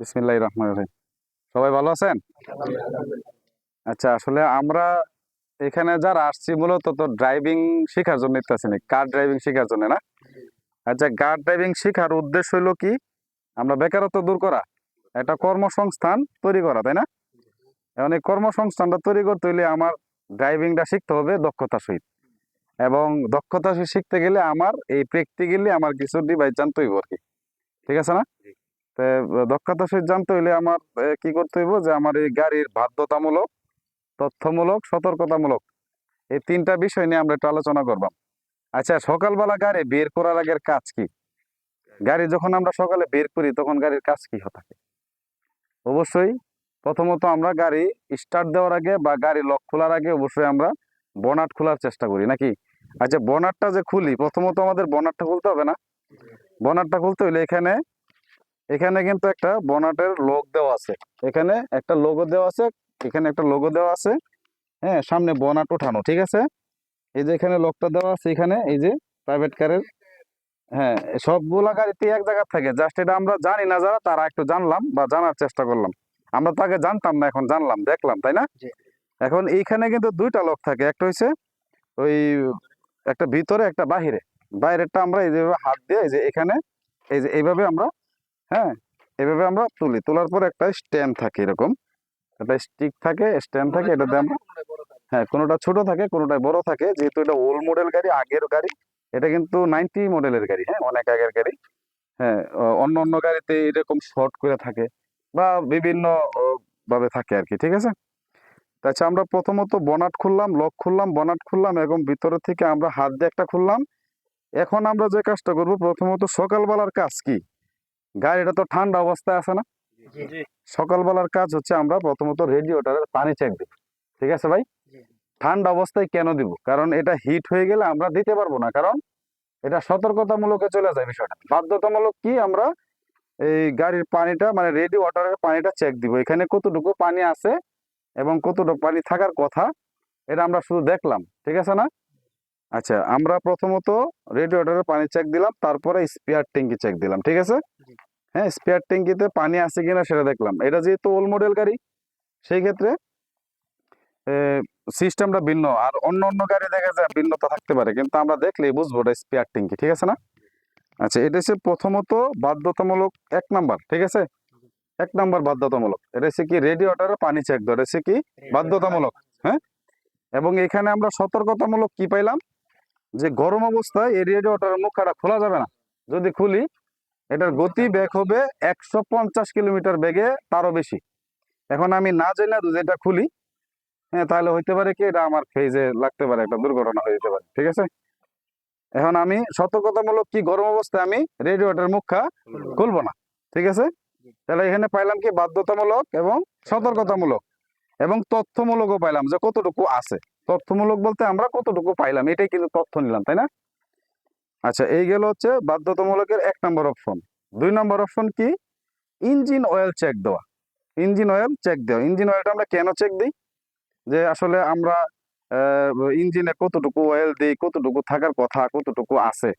বিসমিল্লাহির রহমানির রহিম। সবাই ভালো আছেন? আচ্ছা আসলে আমরা এখানে যারা আসছি মূলত তো ড্রাইভিং শেখার জন্য ইত্যাসি কার ড্রাইভিং শেখার জন্য না? আচ্ছা কার ড্রাইভিং শেখার উদ্দেশ্য হলো কি? আমরা বেকারত্ব দূর করা একটা কর্মসংস্থান তৈরি করা তাই না? এখন এই কর্মসংস্থানটা তৈরি করতে হলে আমার ড্রাইভিংটা শিখতে হবে দক্ষতা সহিত। এবং দক্ষতা শিখতে গেলে আমার এই প্র্যাকটিক্যালি আমার কিছু ডিভাইস জানতে হইব আর কি। ঠিক আছে না? দক্ষতা সহিত জানতে হইলে আমার কি করতে হইব যে আমার এই গাড়ির বাধ্যতামূলক, তথ্যমূলক, সতর্কতামূলক এই তিনটা বিষয় নিয়ে আমরা একটু আলোচনা করবাম। আচ্ছা সকালবেলা গাড়ি বের করার আগের কাজ কি? গাড়ি যখন আমরা সকালে বের করি তখন গাড়ির কাজ কি থাকে? অবশ্যই প্রথমত আমরা গাড়ি স্টার্ট দেওয়ার আগে বা গাড়ি লক খোলার আগে অবশ্যই আমরা বনাট খোলার চেষ্টা করি, নাকি? আচ্ছা বনাটটা যে খুলি, প্রথমত আমাদের বনাটটা খুলতে হবে না। বনাটটা খুলতে হইলে এখানে এখানে কিন্তু একটা বনাটের লোক দেওয়া আছে। এখানে একটা লোগো দেওয়া আছে এখানে একটা লোগো দেওয়া আছে। হ্যাঁ সামনে বনাট উঠানো ঠিক আছে? এই যে এখানে লোকটা দেওয়া আছে এখানে এই যে প্রাইভেট কারের হ্যাঁ সবগুলা গাড়িতে এক জায়গা থাকে। জাস্ট এটা আমরা জানি না যারা তারা একটু জানলাম বা জানার চেষ্টা করলাম। আমরা তো আগে জানতাম না এখন জানলাম দেখলাম তাই না? এখন এইখানে কিন্তু দুইটা লোক থাকে। একটা হচ্ছে ওই একটা ভিতরে একটা বাহিরে। বাইরেরটা আমরা এই যেভাবে হাত দিয়ে এই যে এখানে এই যে এইভাবে আমরা হ্যাঁ এভাবে আমরা তুলি। তোলার পর একটা স্ট্যাম্প থাকে এরকম। একটা স্টিক থাকে স্ট্যাম্প থাকে এটাতে আমরা হ্যাঁ কোনোটা ছোট থাকে কোনোটা বড় থাকে। যেহেতু এটা ওল্ড মডেল গাড়ি আগের গাড়ি এটা কিন্তু নাইনটি মডেলের গাড়ি হ্যাঁ অনেক আগের গাড়ি। হ্যাঁ অন্য অন্য গাড়িতে এরকম শর্ট করে থাকে বা বিভিন্ন ভাবে থাকে আর কি ঠিক আছে? আচ্ছা আমরা প্রথমত বনাট খুললাম লক খুললাম বনাট খুললাম এবং ভিতরে থেকে আমরা হাত দিয়ে একটা খুললাম। এখন আমরা যে কাজটা করব প্রথমত সকালবেলার কাজ কি? গাড়িটা তো ঠান্ডা অবস্থায় আছে না? সকালবেলার কাজ হচ্ছে আমরা প্রথমত রেডিওটারের পানি চেক দিব। ঠিক আছে ভাই? ঠান্ডা অবস্থায় কেন দিব? কারণ এটা হিট হয়ে গেলে আমরা দিতে পারব না। কারণ এটা সতর্কতামূলকে চলে যায় বিষয়টা। বাধ্যতামূলক কি? আমরা এই গাড়ির পানিটা মানে রেডি ওয়াটারের পানিটা চেক দিব। এখানে কতটুকু পানি আছে এবং কতটুকু পানি থাকার কথা এটা আমরা শুধু দেখলাম। ঠিক আছে না? আচ্ছা আমরা প্রথমত রেডি ওয়াটারের পানি চেক দিলাম তারপরে স্পেয়ার ট্যাঙ্কি চেক দিলাম ঠিক আছে? হ্যাঁ স্পেয়ার ট্যাঙ্কিতে পানি আছে কিনা সেটা দেখলাম। এটা যেহেতু ওল্ড মডেল গাড়ি সেই ক্ষেত্রে সিস্টেমটা ভিন্ন আর অন্য অন্য গাড়ি দেখা যায় ভিন্নতা থাকতে পারে কিন্তু আমরা দেখলেই বুঝব এটা স্পেয়ার ট্যাঙ্কি ঠিক আছে না? আচ্ছা এটা হচ্ছে প্রথমত বাধ্যতামূলক এক নাম্বার ঠিক আছে? এক নাম্বার বাধ্যতামূলক এটা হচ্ছে কি রেডি ওয়াটারে পানি চেক দেওয়া এটা হচ্ছে কি বাধ্যতামূলক হ্যাঁ? এবং এখানে আমরা সতর্কতামূলক কি পাইলাম? যে গরম অবস্থায় এই রেডি ওয়াটারের মুখটা খোলা যাবে না। যদি খুলি, এটার গতি বেগ হবে একশো পঞ্চাশ কিলোমিটার বেগে, তারও বেশি। এখন আমি না জেনে যদি এটা খুলি হ্যাঁ তাহলে হইতে পারে কি, এটা আমার ফেজে লাগতে পারে, একটা দুর্ঘটনা হয়ে যেতে পারে, ঠিক আছে? এখন আমি সতর্কতামূলক কি গরম অবস্থায় আমি রেডিওটার মুখা খুলবো না, ঠিক আছে? তাহলে এখানে পাইলাম কি বাধ্যতামূলক এবং সতর্কতামূলক এবং তথ্যমূলকও পাইলাম যে কতটুকু আছে। তথ্যমূলক বলতে আমরা কতটুকু পাইলাম? এটাই কিন্তু তথ্য নিলাম, তাই না? আচ্ছা এই গেল হচ্ছে বাধ্যতামূলকের এক নম্বর অপশন। দুই নম্বর অপশন কি? ইঞ্জিন অয়েল চেক দেওয়া। ইঞ্জিন অয়েল চেক দেওয়া। ইঞ্জিন অয়েলটা আমরা কেন চেক দিই? যে আসলে আমরা ইঞ্জিনে কতটুকু অয়েল দিই, কতটুকু থাকার কথা, কতটুকু আছে?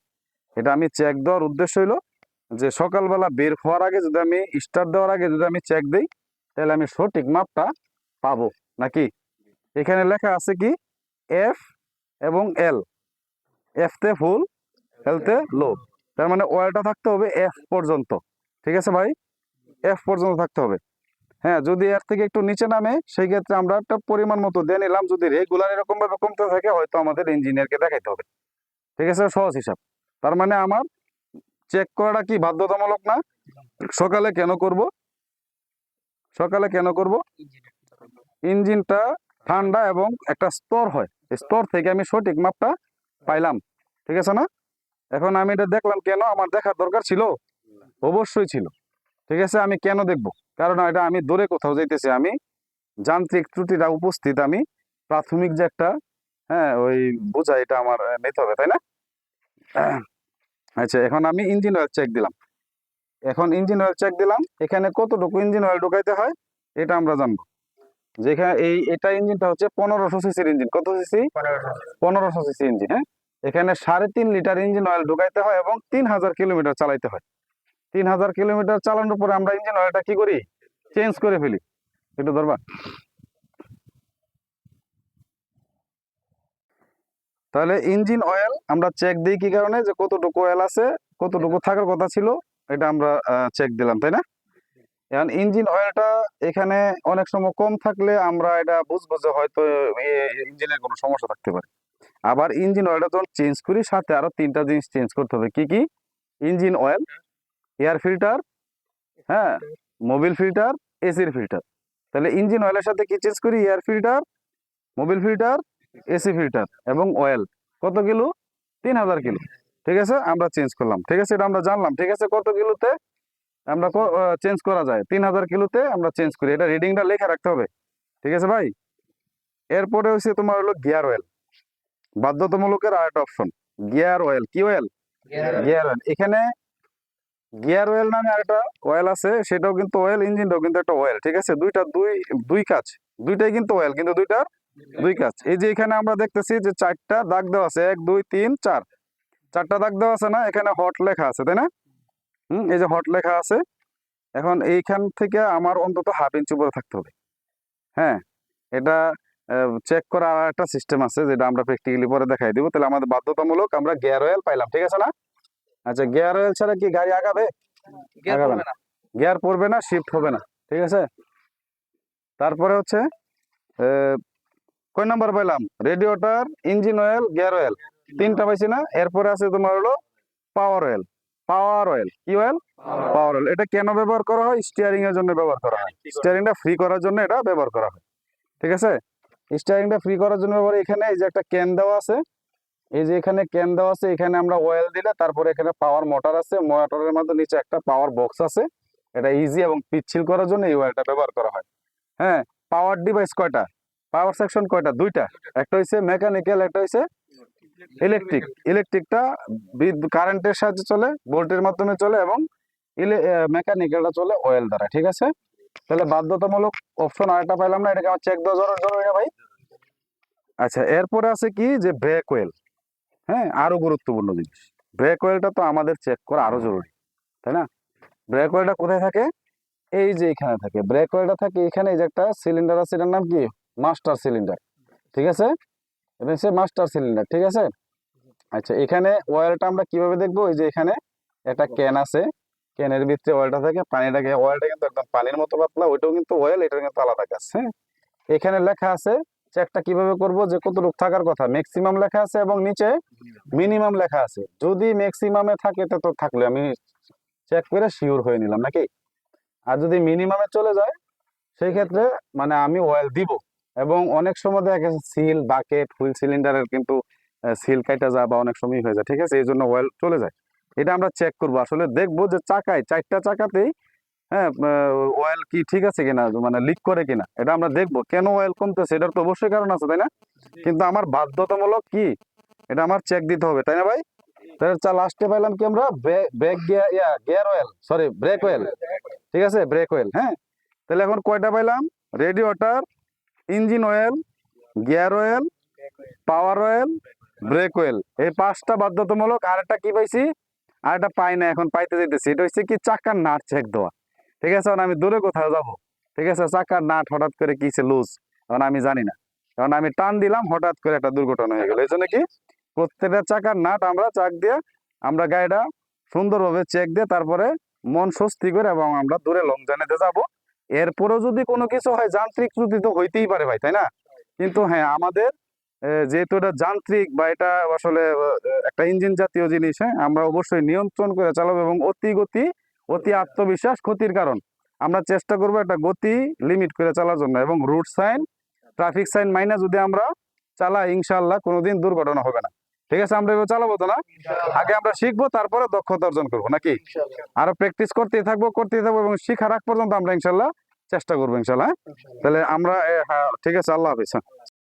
এটা আমি চেক দেওয়ার উদ্দেশ্য হইল যে সকালবেলা বের হওয়ার আগে যদি আমি স্টার্ট দেওয়ার আগে যদি আমি চেক দিই, তাহলে আমি সঠিক মাপটা পাবো, নাকি? এখানে লেখা আছে কি? এফ এবং এল এফতে ফুল এলতে লো তার মানে অয়েলটা থাকতে হবে এফ পর্যন্ত। ঠিক আছে ভাই? এফ পর্যন্ত থাকতে হবে। হ্যাঁ যদি এর থেকে একটু নিচে নামে সেই ক্ষেত্রে আমরা একটা পরিমাণ মতো দিয়ে নিলাম। যদি রেগুলার এরকম ভাবে কমতে থাকে হয়তো আমাদের ইঞ্জিনিয়ারকে দেখাইতে হবে। ঠিক আছে? সহজ হিসাব। তার মানে আমার চেক করাটা কি বাধ্যতামূলক না? সকালে কেন করব? সকালে কেন করব? ইঞ্জিনটা ঠান্ডা এবং একটা স্তর হয়। স্তর থেকে আমি সঠিক মাপটা পাইলাম। ঠিক আছে না? এখন আমি এটা দেখলাম কেন আমার দেখার দরকার ছিল? অবশ্যই ছিল। ঠিক আছে? আমি কেন দেখব? কারণ এটা আমি দূরে কোথাও যাইতেছি, আমি যান্ত্রিক ত্রুটিটা উপস্থিত, আমি প্রাথমিক যে একটা হ্যাঁ ওই বোঝা এটা আমার নিতে হবে, তাই না? আচ্ছা এখন আমি ইঞ্জিন অয়েল চেক দিলাম। এখন ইঞ্জিন অয়েল চেক দিলাম। এখানে কতটুকু ইঞ্জিন অয়েল ঢুকাইতে হয়, এটা আমরা জানব। যেখানে এই এটা ইঞ্জিনটা হচ্ছে পনেরোশো সিসির ইঞ্জিন। কত সিসি? পনেরোশো। সিসি ইঞ্জিন হ্যাঁ? এখানে সাড়ে তিন লিটার ইঞ্জিন অয়েল ঢুকাইতে হয় এবং তিন হাজার কিলোমিটার চালাইতে হয়। তিন হাজার কিলোমিটার চালানোর পরে আমরা ইঞ্জিন অয়েলটা কি করি? চেঞ্জ করে ফেলি। একটু ধরবা। তাহলে ইঞ্জিন অয়েল আমরা চেক দিই কি কারণে? যে কতটুকু অয়েল আছে কতটুকু থাকার কথা ছিল এটা আমরা চেক দিলাম তাই না? এখন ইঞ্জিন অয়েলটা এখানে অনেক সময় কম থাকলে আমরা এটা বুঝব যে হয়তো ইঞ্জিনের কোনো সমস্যা থাকতে পারে। আবার ইঞ্জিন অয়েলটা যখন চেঞ্জ করি, সাথে আরও তিনটা জিনিস চেঞ্জ করতে হবে। কি কি? ইঞ্জিন অয়েল এয়ার ফিল্টার হ্যাঁ মোবিল ফিল্টার এসির ফিল্টার তাহলে ইঞ্জিন অয়েলের সাথে কি চেঞ্জ করি? Air filter Mobil filter AC filter এবং অয়েল কত কিলো? তিন হাজার কিলো। ঠিক আছে? আমরা চেঞ্জ করলাম। ঠিক আছে? এটা আমরা জানলাম। ঠিক আছে? কত কিলোতে আমরা চেঞ্জ করা যায়। তিন হাজার কিলোতে আমরা চেঞ্জ করি। এটা রিডিংটা লেখা রাখতে হবে। ঠিক আছে ভাই? এরপরে হচ্ছে তোমার হলো গিয়ার অয়েল বাধ্যতামূলকের আর একটা অপশন গিয়ার অয়েল কি অয়েল গিয়ার অয়েল এখানে গিয়ার অয়েল নামে আরেকটা অয়েল আছে। সেটাও কিন্তু অয়েল ইঞ্জিনটাও কিন্তু একটা অয়েল ঠিক আছে? দুইটা দুই দুই কাজ। দুইটাই কিন্তু অয়েল কিন্তু দুইটার দুই কাজ। এই যে এখানে আমরা দেখতেছি যে চারটা দাগ দেওয়া আছে। এক দুই তিন চার। চারটা দাগ দেওয়া আছে না? এখানে হট লেখা আছে তাই না? হুম এই যে হট লেখা আছে। এখন এইখান থেকে আমার অন্তত হাফ ইঞ্চি উপরে থাকতে হবে। হ্যাঁ এটা চেক করার আর একটা সিস্টেম আছে যেটা আমরা প্র্যাকটিক্যালি পরে দেখাই দিব। তাহলে আমাদের বাধ্যতামূলক আমরা গিয়ার অয়েল পাইলাম ঠিক আছে না? আচ্ছা গিয়ার অয়েল ছাড়া কি গাড়ি আগাবে? আগাবে না। গিয়ার পড়বে না শিফট হবে না ঠিক আছে? তারপরে হচ্ছে আহ, কয় নাম্বার পাইলাম? Radiator engine oil gear oil তিনটা পাইছি না এরপরে আছে তোমার হলো পাওয়ার অয়েল পাওয়ার অয়েল কি অয়েল পাওয়ার অয়েল এটা কেন ব্যবহার করা হয়? স্টিয়ারিং এর জন্য ব্যবহার করা হয়। স্টিয়ারিংটা ফ্রি করার জন্য এটা ব্যবহার করা হয়। ঠিক আছে? স্টিয়ারিংটা ফ্রি করার জন্য ব্যবহার এখানে এই যে একটা ক্যান দেওয়া আছে এই যে এখানে ক্যান দেওয়া আছে এখানে আমরা অয়েল দিলে তারপরে এখানে পাওয়ার মোটর আছে। মোটরের মধ্যে নিচে একটা পাওয়ার বক্স আছে। এটা ইজি এবং পিচ্ছিল করার জন্য এই অয়েলটা ব্যবহার করা হয়। হ্যাঁ? পাওয়ার ডিভাইস কয়টা? পাওয়ার সেকশন কয়টা? দুইটা। একটা হইছে মেকানিক্যাল একটা হইছে ইলেকট্রিক ইলেকট্রিকটা কারেন্টের সাহায্যে চলে ভোল্টের মাধ্যমে চলে এবং মেকানিক্যালটা চলে অয়েল দ্বারা, ঠিক আছে? তাহলে বাধ্যতামূলক অপশন আরেকটা পাইলাম না, এটাকে আমার চেক দেওয়া জরুরি জরুরি ভাই? আচ্ছা এরপরে আছে কি যে ব্রেক ওয়েল হ্যাঁ? আরও গুরুত্বপূর্ণ জিনিস ব্রেক ওয়েলটা তো আমাদের চেক করা আরও জরুরি, তাই না? ব্রেক ওয়েলটা কোথায় থাকে? এই যে এখানে থাকে ব্রেক ওয়েলটা থাকে এখানে, এই যে একটা সিলিন্ডার আছে, এটার নাম কি? মাস্টার সিলিন্ডার ঠিক আছে? এটা হচ্ছে মাস্টার সিলিন্ডার ঠিক আছে? আচ্ছা এখানে অয়েলটা আমরা কীভাবে দেখব? এই যে এখানে একটা ক্যান আছে। ক্যানের ভিতরে অয়েলটা থাকে পানিটাকে অয়েলটা কিন্তু একদম পানির মতো পাতলা, ওইটাও কিন্তু ওয়েল এটার কিন্তু আলাদা কাজ হ্যাঁ? এখানে লেখা আছে চেকটা কীভাবে করব? যে কত কতটুকু থাকার কথা। ম্যাক্সিমাম লেখা আছে এবং নিচে মিনিমাম লেখা আছে। যদি ম্যাক্সিমামে থাকে, তা তো থাকলে আমি চেক করে শিওর হয়ে নিলাম, নাকি? আর যদি মিনিমামে চলে যায়, সেই ক্ষেত্রে মানে আমি অয়েল দিব। এবং অনেক সময় দেখা গেছে সিল, বাকেট, হুইল সিলিন্ডারের কিন্তু সিল কাটা যায় বা অনেক সময় হয়ে যায়, ঠিক আছে? এই জন্য অয়েল চলে যায়। এটা আমরা চেক করব। আসলে দেখব যে চাকায়, চারটা চাকাতেই হ্যাঁ অয়েল কি ঠিক আছে কিনা মানে লিক করে কিনা, এটা আমরা দেখব। কেন অয়েল কমতেছে? এটার তো অবশ্যই কারণ আছে, তাই না? কিন্তু আমার বাধ্যতামূলক কি? এটা আমার চেক দিতে হবে, তাই না ভাই? তাহলে লাস্টে পাইলাম কি আমরা? Brake gear yeah gear oil sorry brake oil ঠিক আছে? ব্রেক অয়েল হ্যাঁ? তাহলে এখন কয়টা পাইলাম? Radiator engine oil, gear oil, power oil, brake oil. এই পাঁচটা বাধ্যতামূলক আর একটা কি পাইছি? আর একটা পাই না এখন পাইতে যেতেছি এটা হচ্ছে কি চাকার নাট চেক দেওয়া। ঠিক আছে আমি দূরে কোথাও যাব। ঠিক আছে, চাকার নাট হঠাৎ করে কিসে লুজ? এখন আমি জানি না। কারণ আমি টান দিলাম, হঠাৎ করে একটা দুর্ঘটনা হয়ে গেল। এই জন্য কি? প্রত্যেকটা চাকার নাট আমরা চাক দিয়ে, আমরা গাড়িটা সুন্দরভাবে চেক দিয়ে, তারপরে মন স্বস্তি করে এবং আমরা দূরে লং জার্নিতে যাব। এরপরেও যদি কোনো কিছু হয়, যান্ত্রিক ত্রুটি তো হইতেই পারে ভাই, তাই না? কিন্তু হ্যাঁ আমাদের যেহেতু এটা যান্ত্রিক বা এটা আসলে একটা ইঞ্জিন জাতীয় জিনিস হ্যাঁ আমরা অবশ্যই নিয়ন্ত্রণ করে চালাবো এবং অতি গতি, অতি আত্মবিশ্বাস ক্ষতির কারণ। আমরা চেষ্টা করব একটা গতি লিমিট করে চালার জন্য এবং রুট সাইন ট্রাফিক সাইন মাইনা যদি আমরা চালাই ইনশাল্লাহ কোনোদিন দুর্ঘটনা হবে না। ঠিক আছে আমরা এবার চালাবো তো না? আগে আমরা শিখব তারপরে দক্ষতা অর্জন করব নাকি? আরও প্র্যাকটিস করতেই থাকব করতেই থাকব এবং শিখার আগ পর্যন্ত আমরা ইনশাল্লাহ চেষ্টা করব ইনশাল্লাহ হ্যাঁ? তাহলে আমরা হ্যাঁ, ঠিক আছে আল্লাহ হাফিজ হ্যাঁ।